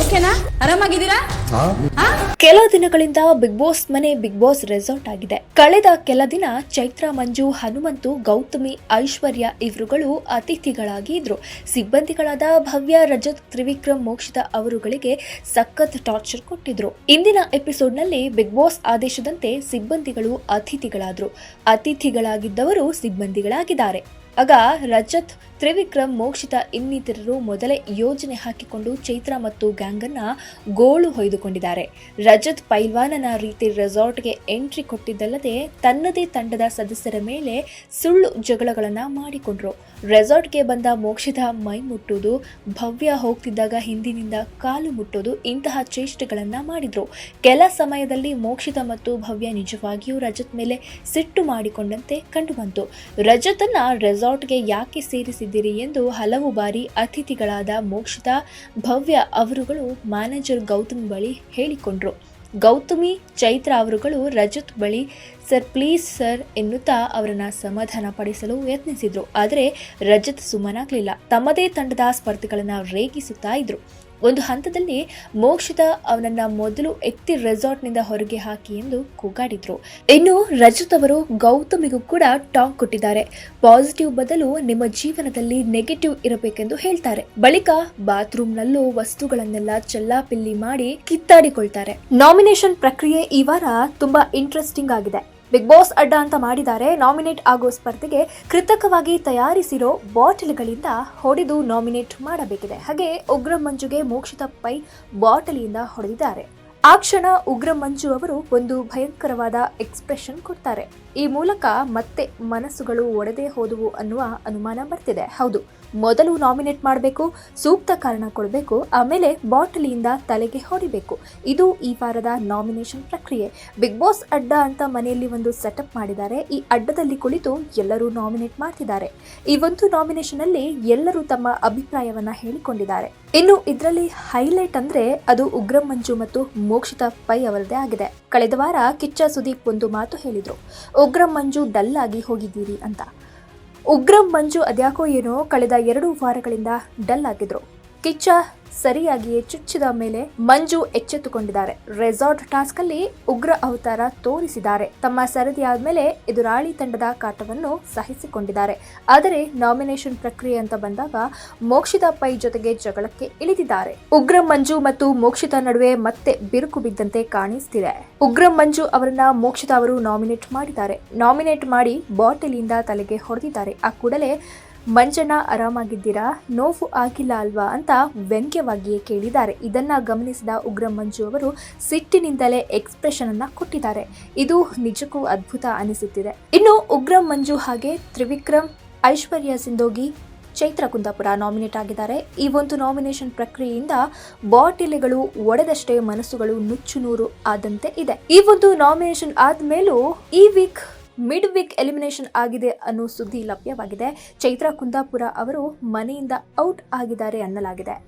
ಓಕೆನಾ? ಆರಾಮಾಗಿದ್ದೀರಾ? ಆ? ಕೆಲ ದಿನಗಳಿಂದ ಬಿಗ್ ಬಾಸ್ ಮನೆ ಬಿಗ್ ಬಾಸ್ ರೆಸಾರ್ಟ್ ಆಗಿದೆ. ಕಳೆದ ಕೆಲ ದಿನ ಚೈತ್ರ ಮಂಜು ಹನುಮಂತು ಗೌತಮಿ ಐಶ್ವರ್ಯ ಇವರುಗಳು ಅತಿಥಿಗಳಾಗಿ ಇದ್ರು ಸಿಬ್ಬಂದಿಗಳಾದ ಭವ್ಯ ರಜತ್ ತ್ರಿವಿಕ್ರಮ್ ಮೋಕ್ಷಿತ ಅವರುಗಳಿಗೆ ಸಖತ್ ಟಾರ್ಚರ್ ಕೊಟ್ಟಿದ್ರು. ಇಂದಿನ ಎಪಿಸೋಡ್ನಲ್ಲಿ ಬಿಗ್ ಬಾಸ್ ಆದೇಶದಂತೆ ಸಿಬ್ಬಂದಿಗಳು ಅತಿಥಿಗಳಾದ್ರು. ಅತಿಥಿಗಳಾಗಿದ್ದವರು ಸಿಬ್ಬಂದಿಗಳಾಗಿದ್ದಾರೆ. ಆಗ ರಜತ್ ತ್ರಿವಿಕ್ರಮ್ ಮೋಕ್ಷಿತ ಇನ್ನಿತರರು ಮೊದಲೇ ಯೋಜನೆ ಹಾಕಿಕೊಂಡು ಚೈತ್ರ ಮತ್ತು ಗ್ಯಾಂಗನ್ನ ಗೋಳು ಹೊಯ್ದುಕೊಂಡಿದ್ದಾರೆ. ರಜತ್ ಪೈಲ್ವಾನನ ರೀತಿ ರೆಸಾರ್ಟ್ಗೆ ಎಂಟ್ರಿ ಕೊಟ್ಟಿದ್ದಲ್ಲದೆ ತನ್ನದೇ ತಂಡದ ಸದಸ್ಯರ ಮೇಲೆ ಸುಳ್ಳು ಜಗಳಗಳನ್ನು ಮಾಡಿಕೊಂಡ್ರು. ರೆಸಾರ್ಟ್ಗೆ ಬಂದ ಮೋಕ್ಷಿತ ಮೈ ಮುಟ್ಟುವುದು, ಭವ್ಯ ಹೋಗ್ತಿದ್ದಾಗ ಹಿಂದಿನಿಂದ ಕಾಲು ಮುಟ್ಟೋದು ಇಂತಹ ಚೇಷ್ಟೆಗಳನ್ನ ಮಾಡಿದ್ರು. ಕೆಲ ಸಮಯದಲ್ಲಿ ಮೋಕ್ಷಿತ ಮತ್ತು ಭವ್ಯ ನಿಜವಾಗಿಯೂ ರಜತ್ ಮೇಲೆ ಸಿಟ್ಟು ಮಾಡಿಕೊಂಡಂತೆ ಕಂಡುಬಂತು. ರಜತನ್ನ ರೆಸಾರ್ಟ್ಗೆ ಯಾಕೆ ಸೇರಿಸಿದ್ದೀರಿ ಎಂದು ಹಲವು ಬಾರಿ ಅತಿಥಿಗಳಾದ ಮೋಕ್ಷಿತಾ, ಭವ್ಯ ಅವರುಗಳು ಮ್ಯಾನೇಜರ್ ಗೌತಮ್ ಬಳಿ ಹೇಳಿಕೊಂಡ್ರು. ಗೌತಮಿ, ಚೈತ್ರ ಅವರುಗಳು ರಜತ್ ಬಳಿ, ಸರ್, ಪ್ಲೀಸ್ ಸರ್ ಎನ್ನುತ್ತಾ ಅವರನ್ನ ಸಮಾಧಾನ ಪಡಿಸಲು ಯತ್ನಿಸಿದ್ರು. ಆದರೆ ರಜತ್ ಸುಮ್ಮನಾಗಲಿಲ್ಲ. ತಮ್ಮದೇ ತಂಡದ ಸ್ಪರ್ಧೆಗಳನ್ನು ರೇಗಿಸುತ್ತಾ ಇದ್ರು. ಒಂದು ಹಂತದಲ್ಲಿ ಮೋಕ್ಷಿತ ಅವನನ್ನ ಮೊದಲು ಎತ್ತಿ ರೆಸಾರ್ಟ್ನಿಂದ ಹೊರಗೆ ಹಾಕಿ ಎಂದು ಕೂಗಾಡಿದ್ರು. ಇನ್ನು ರಜತ್ ಅವರು ಗೌತಮಿಗೂ ಕೂಡ ಟಾಂಗ್ ಕೊಟ್ಟಿದ್ದಾರೆ. ಪಾಸಿಟಿವ್ ಬದಲು ನಿಮ್ಮ ಜೀವನದಲ್ಲಿ ನೆಗೆಟಿವ್ ಇರಬೇಕೆಂದು ಹೇಳ್ತಾರೆ. ಬಳಿಕ ಬಾತ್ರೂಮ್ನಲ್ಲೂ ವಸ್ತುಗಳನ್ನೆಲ್ಲ ಚೆಲ್ಲಾಪಿಲ್ಲಿ ಮಾಡಿ ಕಿತ್ತಾಡಿಕೊಳ್ತಾರೆ. ನಾಮಿನೇಷನ್ ಪ್ರಕ್ರಿಯೆ ಈ ವಾರ ತುಂಬಾ ಇಂಟ್ರೆಸ್ಟಿಂಗ್ ಆಗಿದೆ. ಬಿಗ್ ಬಾಸ್ ಅಡ್ಡ ಅಂತ ಮಾಡಿದ್ದಾರೆ. ನಾಮಿನೇಟ್ ಆಗೋ ಸ್ಪರ್ಧೆಗೆ ಕೃತಕವಾಗಿ ತಯಾರಿಸಿರೋ ಬಾಟಲ್ಗಳಿಂದ ಹೊಡೆದು ನಾಮಿನೇಟ್ ಮಾಡಬೇಕಿದೆ. ಹಾಗೆ ಉಗ್ರ ಮಂಜುಗೆ ಮೋಕ್ಷಿತ ಪೈ ಬಾಟಲಿಯಿಂದ ಹೊಡೆದಿದ್ದಾರೆ. ಆ ಕ್ಷಣ ಉಗ್ರ ಮಂಜು ಅವರು ಒಂದು ಭಯಂಕರವಾದ ಎಕ್ಸ್ಪ್ರೆಷನ್ ಕೊಡ್ತಾರೆ. ಈ ಮೂಲಕ ಮತ್ತೆ ಮನಸ್ಸುಗಳು ಒಡೆದೇ ಹೋದವು ಅನ್ನುವ ಅನುಮಾನ ಬರ್ತಿದೆ. ಹೌದು ಮೊದಲು ನಾಮಿನೇಟ್ ಮಾಡಬೇಕು, ಸೂಕ್ತ ಕಾರಣ ಕೊಡಬೇಕು, ಆಮೇಲೆ ಬಾಟಲಿಯಿಂದ ತಲೆಗೆ ಹೊಡಿಬೇಕು. ಇದು ಈ ವಾರದ ನಾಮಿನೇಷನ್ ಪ್ರಕ್ರಿಯೆ. ಬಿಗ್ ಬಾಸ್ ಅಡ್ಡ ಅಂತ ಮನೆಯಲ್ಲಿ ಒಂದು ಸೆಟಪ್ ಮಾಡಿದ್ದಾರೆ. ಈ ಅಡ್ಡದಲ್ಲಿ ಕುಳಿತು ಎಲ್ಲರೂ ನಾಮಿನೇಟ್ ಮಾಡ್ತಿದ್ದಾರೆ. ಈ ಒಂದು ನಾಮಿನೇಷನ್ ಅಲ್ಲಿ ಎಲ್ಲರೂ ತಮ್ಮ ಅಭಿಪ್ರಾಯವನ್ನ ಹೇಳಿಕೊಂಡಿದ್ದಾರೆ. ಇನ್ನು ಇದರಲ್ಲಿ ಹೈಲೈಟ್ ಅಂದ್ರೆ ಅದು ಉಗ್ರ ಮಂಜು ಮತ್ತು ಮೋಕ್ಷಿತ ಪೈ ಅವರದೇ ಆಗಿದೆ. ಕಳೆದ ವಾರ ಕಿಚ್ಚ ಸುದೀಪ್ ಒಂದು ಮಾತು ಹೇಳಿದ್ರು. ಉಗ್ರ ಮಂಜು ಡಲ್ ಆಗಿ ಹೋಗಿದ್ದೀರಿ ಅಂತ. ಉಗ್ರಂ ಮಂಜು ಅದ್ಯಾಕೋ ಏನೋ ಕಳೆದ ಎರಡು ವಾರಗಳಿಂದ ಡಲ್ ಆಗಿದ್ರು. ಕಿಚ್ಚ ಸರಿಯಾಗಿಯೇ ಚುಚ್ಚಿದ ಮೇಲೆ ಮಂಜು ಎಚ್ಚೆತ್ತುಕೊಂಡಿದ್ದಾರೆ. ರೆಸಾರ್ಟ್ ಟಾಸ್ಕ್ ಅಲ್ಲಿ ಉಗ್ರ ಅವತಾರ ತೋರಿಸಿದ್ದಾರೆ. ತಮ್ಮ ಸರದಿಯಾದ ಮೇಲೆ ಎದುರಾಳಿ ತಂಡದ ಕಾಟವನ್ನು ಸಹಿಸಿಕೊಂಡಿದ್ದಾರೆ. ಆದರೆ ನಾಮಿನೇಷನ್ ಪ್ರಕ್ರಿಯೆ ಅಂತ ಬಂದಾಗ ಮೋಕ್ಷಿತ ಪೈ ಜೊತೆಗೆ ಜಗಳಕ್ಕೆ ಇಳಿದಿದ್ದಾರೆ. ಉಗ್ರ ಮಂಜು ಮತ್ತು ಮೋಕ್ಷಿತ ನಡುವೆ ಮತ್ತೆ ಬಿರುಕು ಬಿದ್ದಂತೆ ಕಾಣಿಸ್ತಿದೆ. ಉಗ್ರ ಮಂಜು ಅವರನ್ನ ಮೋಕ್ಷಿತ ಅವರು ನಾಮಿನೇಟ್ ಮಾಡಿದ್ದಾರೆ. ನಾಮಿನೇಟ್ ಮಾಡಿ ಬಾಟಲಿಯಿಂದ ತಲೆಗೆ ಹೊಡೆದಿದ್ದಾರೆ. ಆ ಕೂಡಲೇ ಮಂಜಣ್ಣ, ಆರಾಮಾಗಿದ್ದೀರಾ? ನೋವು ಆಗಿಲ್ಲ ಅಲ್ವಾ ಅಂತ ವ್ಯಂಗ್ಯವಾಗಿಯೇ ಕೇಳಿದ್ದಾರೆ. ಇದನ್ನ ಗಮನಿಸಿದ ಉಗ್ರ ಮಂಜು ಅವರು ಸಿಟ್ಟಿನಿಂದಲೇ ಎಕ್ಸ್ಪ್ರೆಷನ್ ಅನ್ನ ಕೊಟ್ಟಿದ್ದಾರೆ. ಇದು ನಿಜಕ್ಕೂ ಅದ್ಭುತ ಅನಿಸುತ್ತಿದೆ. ಇನ್ನು ಉಗ್ರ ಮಂಜು ಹಾಗೆ ತ್ರಿವಿಕ್ರಮ್, ಐಶ್ವರ್ಯ ಸಿಂಧೋಗಿ, ಚೈತ್ರ ಕುಂದಾಪುರ ನಾಮಿನೇಟ್ ಆಗಿದ್ದಾರೆ. ಈ ಒಂದು ನಾಮಿನೇಷನ್ ಪ್ರಕ್ರಿಯೆಯಿಂದ ಬಾಟಿಲೆಗಳು ಒಡೆದಷ್ಟೇ ಮನಸ್ಸುಗಳು ನುಚ್ಚು ನೂರು ಆದಂತೆ ಇದೆ. ಈ ಒಂದು ನಾಮಿನೇಷನ್ ಆದ್ಮೇಲೂ ಈ ವೀಕ್ ಮಿಡ್ ವೀಕ್ ಎಲಿಮಿನೇಷನ್ ಆಗಿದೆ ಅನ್ನೋ ಸುದ್ದಿ ಲಭ್ಯವಾಗಿದೆ. ಚೈತ್ರಾ ಕುಂದಾಪುರ ಅವರು ಮನೆಯಿಂದ ಔಟ್ ಆಗಿದ್ದಾರೆ ಅನ್ನಲಾಗಿದೆ.